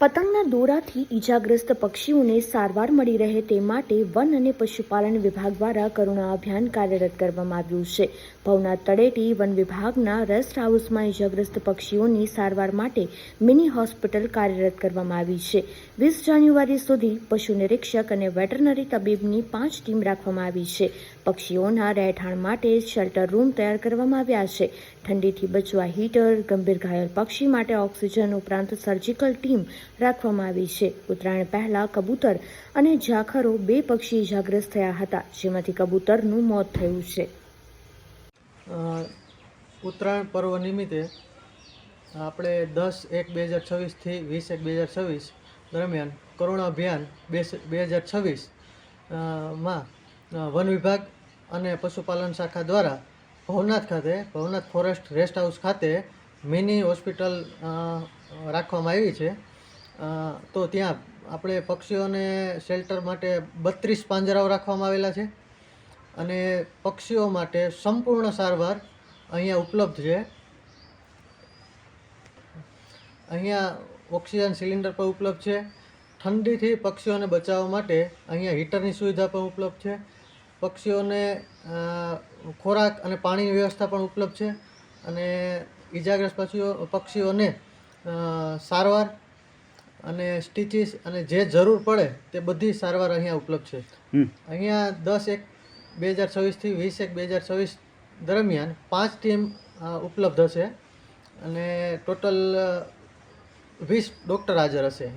પતંગના દોરાથી ઈજાગ્રસ્ત પક્ષીઓને સારવાર મળી રહે તે માટે વન અને પશુપાલન વિભાગ દ્વારા કરુણા અભિયાન કાર્યરત કરવામાં આવ્યું છે. ભવનાથ તળેટી વન વિભાગના રેસ્ટ હાઉસમાં ઈજાગ્રસ્ત પક્ષીઓની સારવાર માટે મિની હોસ્પિટલ કાર્યરત કરવામાં આવી છે. વીસ જાન્યુઆરી સુધી પશુ નિરીક્ષક અને વેટરનરી તબીબની પાંચ ટીમ રાખવામાં આવી છે. પક્ષીઓના રહેઠાણ માટે શેલ્ટર રૂમ તૈયાર કરવામાં આવ્યા છે. ઠંડીથી બચવા હીટર ગંભીર ઘાયલ પક્ષી માટે ઓક્સિજન ઉપરાંત સર્જિકલ ટીમ રાખવામાં આવી છે. ઉત્તરાયણ પહેલા કબૂતર અને ઝાખરો બે પક્ષી ઇજાગ્રસ્ત થયા હતા, જેમાંથી કબૂતરનું મોત થયું છે. ઉત્તરાયણ પર્વ નિમિત્તે આપણે દસ એક બે હજાર છવ્વીસથી વીસ એક બે હજાર છવ્વીસ દરમિયાન કરુણા અભિયાન બે બે હજાર છવ્વીસમાં વન વિભાગ અને પશુપાલન શાખા દ્વારા ભવનાથ ખાતે, ભવનાથ ફોરેસ્ટ રેસ્ટ હાઉસ ખાતે મિની હોસ્પિટલ રાખવામાં આવી છે. તો ત્યાં આપણે પક્ષીઓને શેલ્ટર માટે બત્રીસ પાંજરાઓ રાખવામાં આવેલા છે અને પક્ષીઓ માટે સંપૂર્ણ સારવાર અહીંયા ઉપલબ્ધ છે. અહીંયા ઓક્સિજન સિલિન્ડર પણ ઉપલબ્ધ છે. ઠંડીથી પક્ષીઓને બચાવવા માટે અહીંયા હીટરની સુવિધા પણ ઉપલબ્ધ છે. પક્ષીઓને ખોરાક અને પાણીની વ્યવસ્થા પણ ઉપલબ્ધ છે અને ઈજાગ્રસ્ત પક્ષીઓ પક્ષીઓને સારવાર અને સ્ટીચીસ અને જે જરૂર પડે તે બધી સારવાર અહીંયા ઉપલબ્ધ છે. અહીંયા દસ એક બે હજાર છવ્વીસથી વીસ એક બે હજાર છવ્વીસ દરમિયાન પાંચ ટીમ ઉપલબ્ધ હશે અને ટોટલ વીસ ડૉક્ટર હાજર હશે.